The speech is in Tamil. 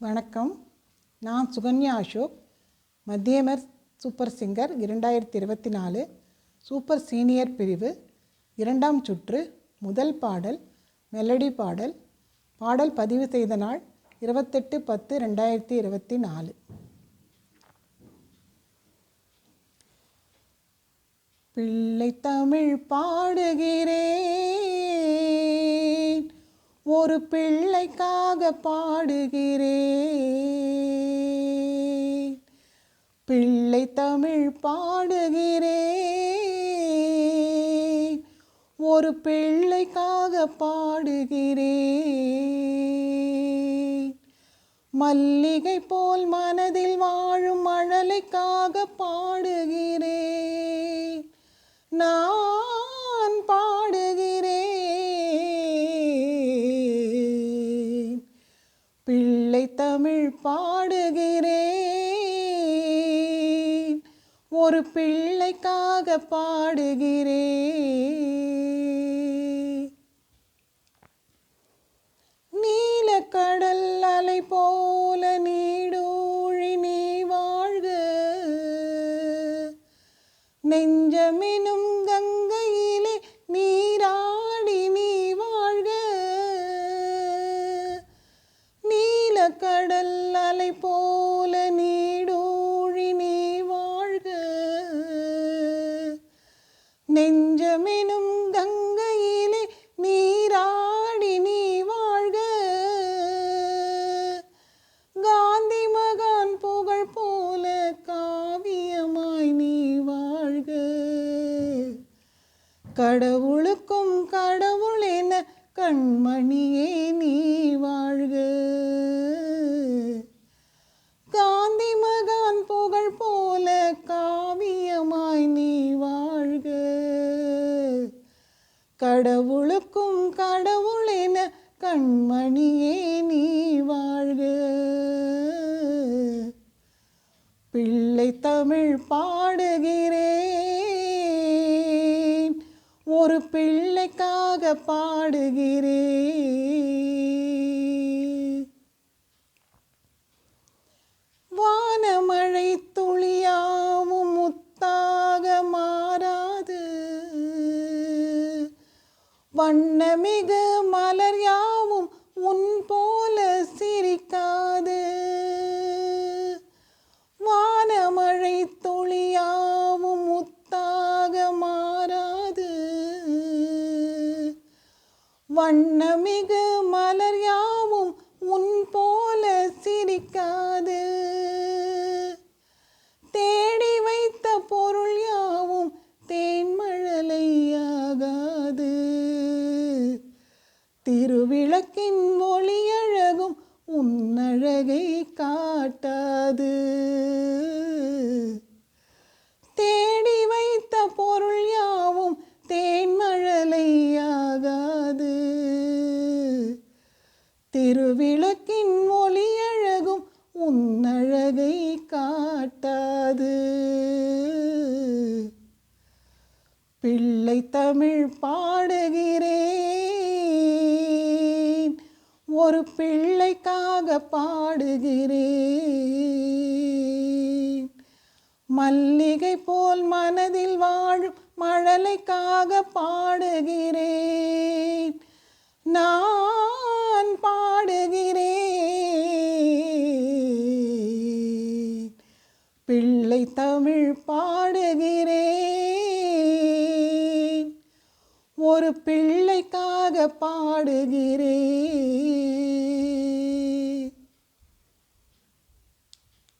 வணக்கம். நான் சுகன்யா அசோக் மத்தியமர் சூப்பர் சிங்கர் இரண்டாயிரத்தி இருபத்தி நாலு சூப்பர் சீனியர் பிரிவு இரண்டாம் சுற்று முதல் பாடல் மெலடி பாடல் பாடல் பதிவு செய்த நாள் இருபத்தெட்டு பத்து ரெண்டாயிரத்தி இருபத்தி நாலு பிள்ளை தமிழ் பாடுகிறேன். ஒரு பிள்ளைக்காக பாடுகிறேன். பிள்ளை தமிழ் பாடுகிறேன். ஒரு பிள்ளைக்காக பாடுகிறேன். மல்லிகை போல் மனதில் வாழும் மழலைக்காக பாடுகிறேன். ஒரு பிள்ளைக்காக பாடுகிறேன். நீலக்கடல் அலை போல நீடூழி நீ வாழ்க. நெஞ்சமெனும் கங்கையிலே நீராடி நீ வாழ்க. நீலக்கடல் கடவுளுக்கும் கடவுள் கண்மணியே நீ வாழ்க. காந்தி மகான் புகழ் போல காவியமாய் நீ வாழ்க. கடவுளுக்கும் கடவுள் கண்மணியே நீ வாழ்க. பிள்ளை தமிழ் பாடு ஒரு பிள்ளைக்காக பாடுகிறே வானமழை துளியாவும் முத்தாக மாறாது. வண்ணமிகு மலர் யாவும் உன் போல சிரிக்காது. மிகு மலர் யாவும் உன் போல சிரிக்காது. தேடி வைத்த பொருள் யாவும் தேன்மழலையாகாது திருவிளக்கின் ஒளியழகும் உன்னழகை காட்டாது. பிள்ளை தமிழ் பாடுகிறேன். ஒரு பிள்ளைக்காக பாடுகிறேன். மல்லிகை போல் மனதில் வாழும் மழலைக்காக பாடுகிறேன். நான் பாடுகிறேன். பிள்ளை தமிழ் பாடுகிறேன். ஒரு பிள்ளைக்காக பாடுகிறேன்.